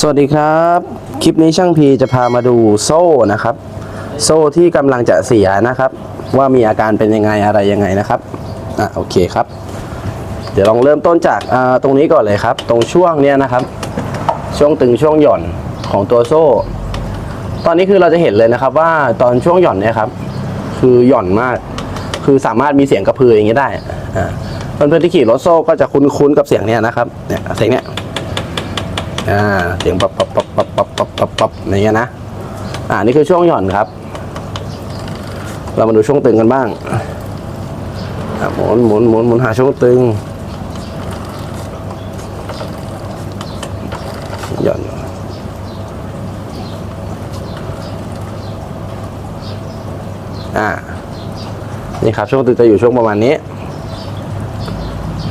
สวัสดีครับ คลิปนี้ช่างพีจะพามาดูโซ่นะครับ โซ่ที่กำลังจะเสียนะครับ ว่ามีอาการเป็นยังไงอะไรยังไงนะครับอะโอเคครับ เดี๋ยวลองเริ่มต้นจากอ่าตรงนี้ก่อนเลยครับ ตรงช่วงเนี้ยนะครับ ช่วงตึงช่วงหย่อนของตัวโซ่ ตอนนี้คือเราจะเห็นเลยนะครับ ว่าตอนช่วงหย่อนเนี่ยครับ คือหย่อนมาก คือสามารถมีเสียงกระพืออย่างนี้ได้อ่าเพื่อนๆที่ขี่รถโซ่ก็จะคุ้นๆกับเสียงเนี้ยนะครับเนี่ยเสียงเนี้ย อ่าเสียงปับปับปับปับปับปับปับปับอย่างเงี้ยนะอ่านี่คือช่วงหย่อนครับ เรามาดูช่วงตึงกันบ้างหมุนหมุนหมุนหมุนหาช่วงตึงหย่อนอ่านี่ครับช่วงตึงจะอยู่ช่วงประมาณนี้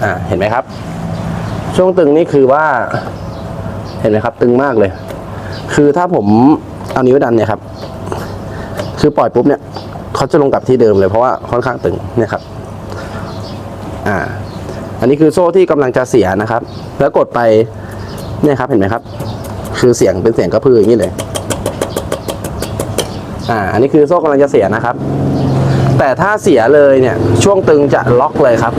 อ่าเห็นไหมครับ ช่วงตึงนี่คือว่า ห็นไหมครับ ตึงมากเลย คือถ้าผมเอานิ้วดันเนี่ยครับ คือปล่อยปุ๊บเนี่ยเขาจะลงกลับที่เดิมเลยเพราะว่าค่อนข้างตึงเนี่ยครับ อ่า อันนี้คือโซ่ที่กำลังจะเสียนะครับ แล้วกดไปเนี่ยครับเห็นไหมครับ คือเสียงเป็นเสียงกระพืออย่างนี้เลย อ่า อันนี้คือโซ่กำลังจะเสียนะครับ แต่ถ้าเสียเลยเนี่ย ช่วงตึงจะล็อกเลยครับ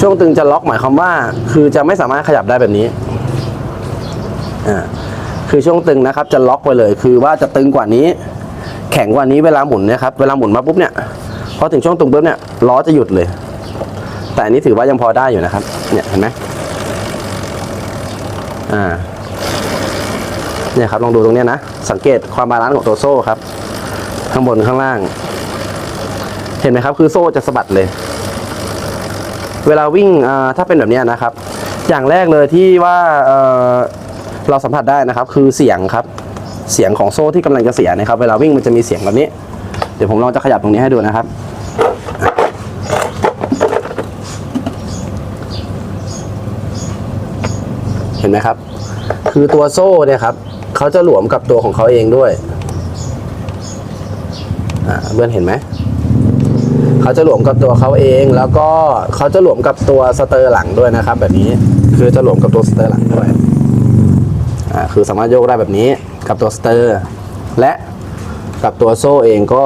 ช่วงตึงจะล็อกหมายความว่า คือจะไม่สามารถขยับได้แบบนี้ อ่าคือช่วงตึงนะครับจะล็อกไปเลย คือว่าจะตึงกว่านี้ แข็งกว่านี้เวลาหมุนนะครับ เวลาหมุนมาปุ๊บเนี่ยพอถึงช่วงตึงปุ๊บเนี่ยล้อจะหยุดเลย แต่อันนี้ถือว่ายังพอได้อยู่นะครับ เนี่ยเห็นไหมอ่าเนี่ยครับลองดูตรงเนี้ยนะ สังเกตความบาลานซ์ของตัวโซ่ครับ ข้างบนข้างล่าง เห็นไหมครับ คือโซ่จะสะบัดเลย เวลาวิ่งอ่าถ้าเป็นแบบนี้นะครับ อย่างแรกเลยที่ว่า เราสัมผัสได้นะครับ คือเสียงครับ เสียงของโซ่ที่กำลังจะเสียนะครับ เวลาวิ่งมันจะมีเสียงแบบนี้ เดี๋ยวผมลองจะขยับตรงนี้ให้ดูนะครับเห็นไหมครับ คือตัวโซ่เนี่ยครับเขาจะหลวมกับตัวของเขาเองด้วยอ่าเพื่อนเห็นไหมเขาจะหลวมกับตัวเขาเอง แล้วก็เขาจะหลวมกับตัวสเตอร์หลังด้วยนะครับ แบบนี้คือจะหลวมกับตัวสเตอร์หลังด้วย อ่าคือสามารถโยกได้แบบนี้กับตัวสเตอร์และกับตัวโซ่เองก็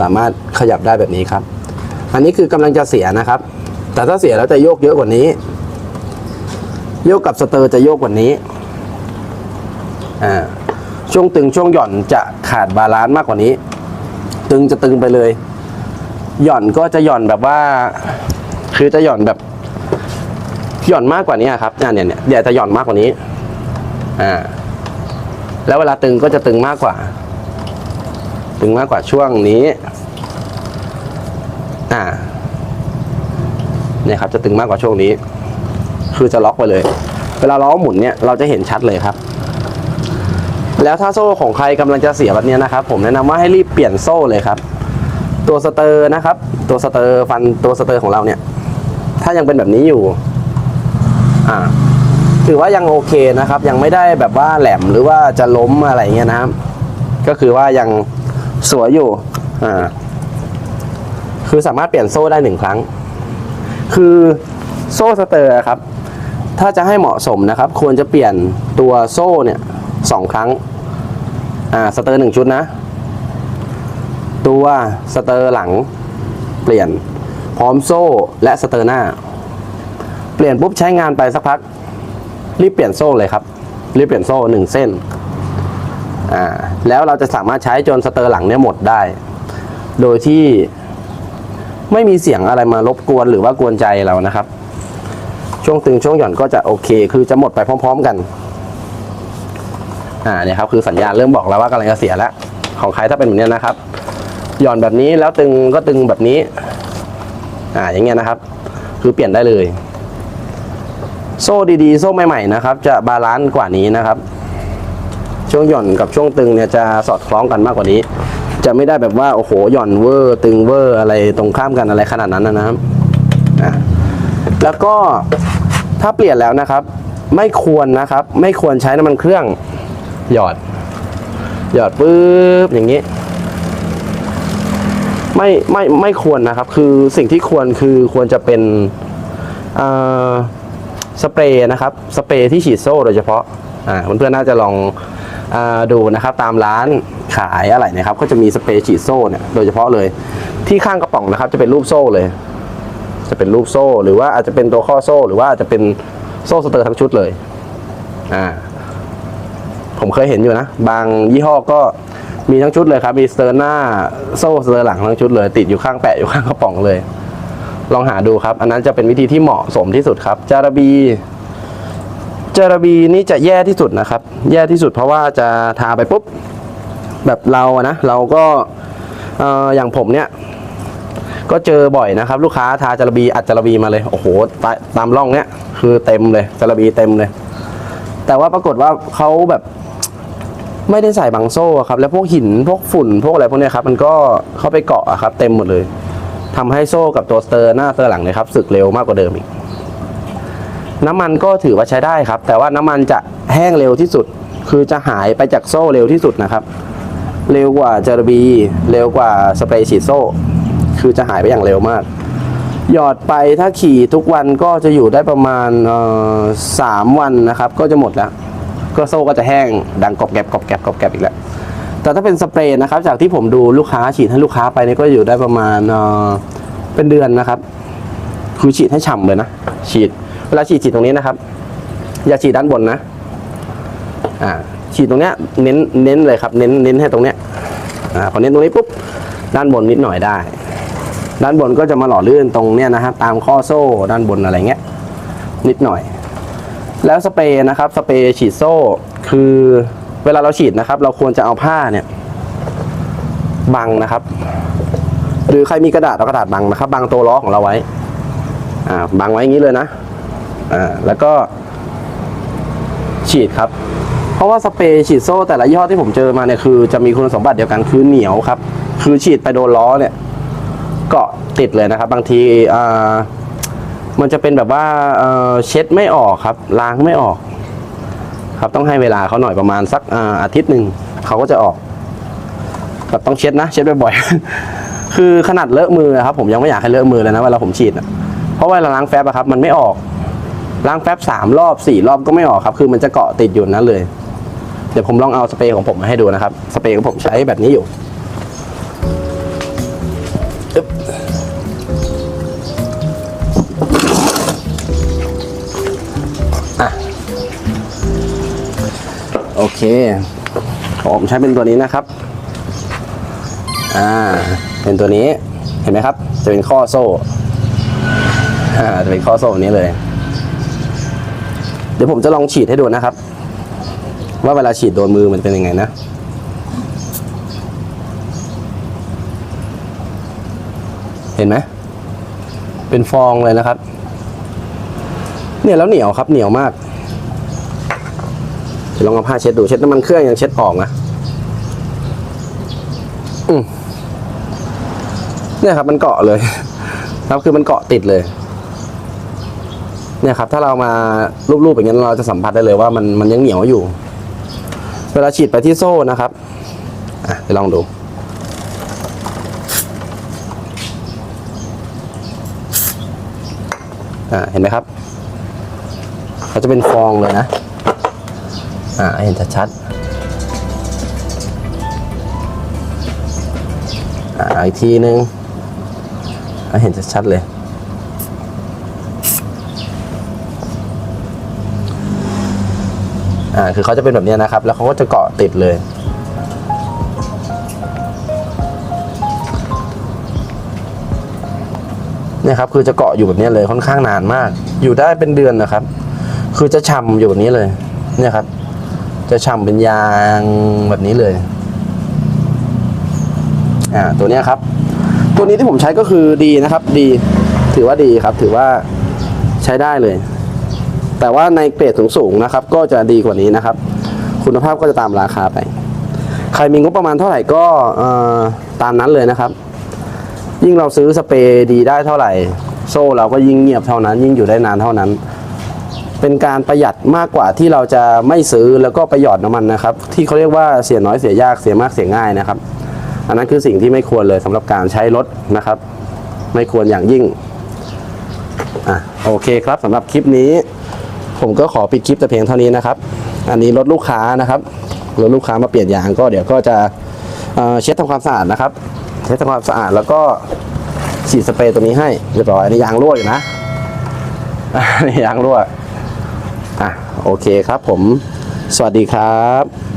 สามารถขยับได้แบบนี้ครับ อันนี้คือกำลังจะเสียนะครับ แต่ถ้าเสียแล้วจะโยกเยอะกว่านี้ โยกกับสเตอร์จะโยกกว่านี้อ่าช่วงตึงช่วงหย่อนจะขาดบาลานซ์มากกว่านี้ ตึงจะตึงไปเลย หย่อนก็จะหย่อนแบบว่า คือจะหย่อนแบบ หย่อนมากกว่านี้ครับเนี่ยเนี่ยเนี่ยเดี๋ยวจะหย่อนมากกว่านี้ อ่าแล้วเวลาตึงก็จะตึงมากกว่า ตึงมากกว่าช่วงนี้อ่าเนี่ยครับจะตึงมากกว่าช่วงนี้ คือจะล็อกไปเลย เวลาล้อหมุนเนี่ยเราจะเห็นชัดเลยครับ แล้วถ้าโซ่ของใครกำลังจะเสียแบบนี้นะครับ ผมแนะนำว่าให้รีบเปลี่ยนโซ่เลยครับ ตัวสเตอร์นะครับ ตัวสเตอร์ฟันตัวสเตอร์ของเราเนี่ย ถ้ายังเป็นแบบนี้อยู่ อ่า ถือว่ายังโอเคนะครับ ยังไม่ได้แบบว่าแหลมหรือว่าจะล้มอะไรเงี้ยนะครับ ก็คือว่ายังสวยอยู่อ่าคือสามารถเปลี่ยนโซ่ได้หนึ่งครั้ง คือโซ่สเตอร์ครับ ถ้าจะให้เหมาะสมนะครับ ควรจะเปลี่ยนตัวโซ่เนี่ยสองครั้งอ่าสเตอร์หนึ่งชุดนะ ตัวสเตอร์หลังเปลี่ยนพร้อมโซ่และสเตอร์หน้า เปลี่ยนปุ๊บใช้งานไปสักพัก รีบเปลี่ยนโซ่เลยครับ รีบเปลี่ยนโซ่หนึ่งเส้นอ่าแล้วเราจะสามารถใช้จนสเตอร์หลังเนี่ยหมดได้ โดยที่ไม่มีเสียงอะไรมารบกวนหรือว่ากวนใจเรานะครับ ช่วงตึงช่วงหย่อนก็จะโอเค คือจะหมดไปพร้อม ๆกันอ่าเนี่ยครับคือสัญญาณเริ่มบอกแล้วว่ากำลังจะเสียแล้ว ของใครถ้าเป็นแบบนี้นะครับ หย่อนแบบนี้แล้วตึงก็ตึงแบบนี้ อ่าอย่างเงี้ยนะครับ คือเปลี่ยนได้เลย โซ่ดีๆ โซ่ใหม่ๆนะครับ จะบาลานซ์กว่านี้นะครับ ช่วงหย่อนกับช่วงตึงเนี่ยจะสอดคล้องกันมากกว่านี้ จะไม่ได้แบบว่าโอ้โหหย่อนเวอร์ตึงเวอร์อะไรตรงข้ามกันอะไรขนาดนั้นนะครับแล้วก็ถ้าเปลี่ยนแล้วนะครับ ไม่ควรนะครับ ไม่ควรใช้น้ำมันเครื่องหยอด หยอดปุ๊บอย่างนี้ไม่ไม่ไม่ควรนะครับ คือสิ่งที่ควรคือควรจะเป็นอ่า สเปรย์นะครับสเปรย์ที่ฉีดโซ่โดยเฉพาะอ่าเพื่อนๆน่าจะลองอาดูนะครับตามร้านขายอะไรนะครับ ก็จะมีสเปรย์ฉีดโซ่เนี่ยโดยเฉพาะเลย ที่ข้างกระป๋องนะครับจะเป็นรูปโซ่เลย จะเป็นรูปโซ่ หรือว่าอาจจะเป็นตัวข้อโซ่ หรือว่าอาจจะเป็นโซ่สเตอร์ทั้งชุดเลยอ่าผมเคยเห็นอยู่นะ บางยี่ห้อก็มีทั้งชุดเลยครับมีสเตอร์หน้าโซ่สเตอร์หลังทั้งชุดเลย ติดอยู่ข้างแปะอยู่ข้างกระป๋องเลย ลองหาดูครับ อันนั้นจะเป็นวิธีที่เหมาะสมที่สุดครับ จารบีจารบีนี่จะแย่ที่สุดนะครับ แย่ที่สุดเพราะว่าจะทาไปปุ๊บ แบบเราอะนะเราก็อย่างผมเนี่ย ก็เจอบ่อยนะครับ ลูกค้าทาจารบีอัดจารบีมาเลยโอ้โหตาตามร่องเนี้ยคือเต็มเลยจารบีเต็มเลย แต่ว่าปรากฏว่าเขาแบบไม่ได้ใส่บังโซ่ครับ แล้วพวกหินพวกฝุ่นพวกอะไรพวกเนี้ยครับ มันก็เข้าไปเกาะอะครับ เต็มหมดเลย ทำให้โซ่กับตัวสเตอร์หน้าสเตอร์หลังนี่ยครับสึกเร็วมากกว่าเดิมอีก น้ำมันก็ถือว่าใช้ได้ครับ แต่ว่าน้ำมันจะแห้งเร็วที่สุด คือจะหายไปจากโซ่เร็วที่สุดนะครับ เร็วกว่าจารบีเร็วกว่าสเปรย์ฉีดโซ่ คือจะหายไปอย่างเร็วมาก หยอดไปถ้าขี่ทุกวันก็จะอยู่ได้ประมาณสามวันนะครับ ก็จะหมดแล้ว ก็โซ่ก็จะแห้งดังกรอบแกรบกรอบแกรบกรอบแกรบอีกแล้ว แต่ถ้าเป็นสเปรย์นะครับ จากที่ผมดูลูกค้าฉีดให้ลูกค้าไปเนี่ยก็อยู่ได้ประมาณเป็นเดือนนะครับ คือฉีดให้ฉ่ำเลยนะฉีดเวลาฉีดฉีดตรงนี้นะครับ อย่าฉีดด้านบนนะอ่าฉีดตรงเนี้ยเน้นเน้นเลยครับเน้นเน้นให้ตรงเนี้ยอ่าพอเน้นตรงนี้ปุ๊บด้านบนนิดหน่อยได้ ด้านบนก็จะมาหล่อลื่นตรงเนี้ยนะครับตามข้อโซ่ด้านบนอะไรเงี้ยนิดหน่อย แล้วสเปรย์นะครับสเปรย์ฉีดโซ่คือ เวลาเราฉีดนะครับ เราควรจะเอาผ้าเนี่ยบังนะครับ หรือใครมีกระดาษเอากระดาษบังนะครับบังตัวล้อของเราไว้อ่าบังไว้อย่างนี้เลยนะอ่าแล้วก็ฉีดครับ เพราะว่าสเปรย์ฉีดโซ่แต่ละยี่ห้อที่ผมเจอมาเนี่ยคือจะมีคุณสมบัติเดียวกันคือเหนียวครับ คือฉีดไปโดนล้อเนี่ยเกาะติดเลยนะครับ บางทีอ่ามันจะเป็นแบบว่าเอ่อเช็ดไม่ออกครับล้างไม่ออก ครับ ต้องให้เวลาเขาหน่อยประมาณสักอาอาทิตย์หนึ่งเขาก็จะออกแบบต้องเช็ดนะ เช็ดบ่อยๆ คือขนาดเลอะมือครับ ผมยังไม่อยากให้เลอะมือเลยนะเวลาผมฉีดเพราะเวลาล้างแฟบอะครับ มันไม่ออกล้างแฟบสามรอบสี่รอบก็ไม่ออกครับ คือมันจะเกาะติดอยู่นั้นเลย เดี๋ยวผมลองเอาสเปรย์ของผมมาให้ดูนะครับ สเปรย์ของผมใช้แบบนี้อยู่ โอเคผมใช้เป็นตัวนี้นะครับ อ่า เป็นตัวนี้ เห็นไหมครับ จะเป็นข้อโซ่ อ่า จะเป็นข้อโซ่แบบนี้เลย เดี๋ยวผมจะลองฉีดให้ดูนะครับ ว่าเวลาฉีดโดนมือมันเป็นยังไงนะ เห็นไหม เป็นฟองเลยนะครับ เนี่ยแล้วเหนียวครับ เหนียวมาก ลองเอาผ้าเช็ดดูเช็ดน้ำมันเครื่องยังเช็ดออกนะเนี่ยครับมันเกาะเลย ครับคือมันเกาะติดเลย เนี่ยครับ ถ้าเรามารูปๆอย่างนี้ยเราจะสัมผัสได้เลยว่ามันมันยังเหนียวอยู่ เวลาฉีดไปที่โซ่นะครับอะเดี๋ยวลองดูอ่าเห็นไหมครับเขาจะเป็นฟองเลยนะ อ่าเห็นชัดๆอ่าอีกทีนึงให้เห็นชัดๆเลยอ่าคือเขาจะเป็นแบบนี้นะครับ แล้วเขาก็จะเกาะติดเลย เนี่ยครับคือจะเกาะอยู่แบบนี้เลยค่อนข้างนานมาก อยู่ได้เป็นเดือนนะครับ คือจะฉ่ำอยู่แบบนี้เลย เนี่ยครับ จะฉ่ำเป็นยางแบบนี้เลย อ่า ตัวนี้ครับ ตัวนี้ที่ผมใช้ก็คือดีนะครับ ดี ถือว่าดีครับ ถือว่าใช้ได้เลย แต่ว่าในเกรดสูงๆนะครับ ก็จะดีกว่านี้นะครับ คุณภาพก็จะตามราคาไป ใครมีงบประมาณเท่าไหร่ก็เอ่อตามนั้นเลยนะครับ ยิ่งเราซื้อสเปรย์ดีได้เท่าไหร่ โซ่เราก็ยิ่งเงียบเท่านั้น ยิ่งอยู่ได้นานเท่านั้น เป็นการประหยัดมากกว่าที่เราจะไม่ซื้อแล้วก็ประหยอดน้ำมันนะครับ ที่เขาเรียกว่าเสียน้อยเสียยากเสียมากเสียง่ายนะครับ อันนั้นคือสิ่งที่ไม่ควรเลยสำหรับการใช้รถนะครับ ไม่ควรอย่างยิ่งอะโอเคครับสำหรับคลิปนี้ ผมก็ขอปิดคลิปแต่เพียงเท่านี้นะครับ อันนี้รถลูกค้านะครับรถลูกค้ามาเปลี่ยนยางก็เดี๋ยวก็จะเช็ดทำความสะอาดนะครับเช็ดทำความสะอาดแล้วก็ฉีดสเปรย์ตัวนี้ให้เรียบร้อยในยางรั่วอยู่นะ ยางรั่ว่ะโอเคครับผม สวัสดีครับ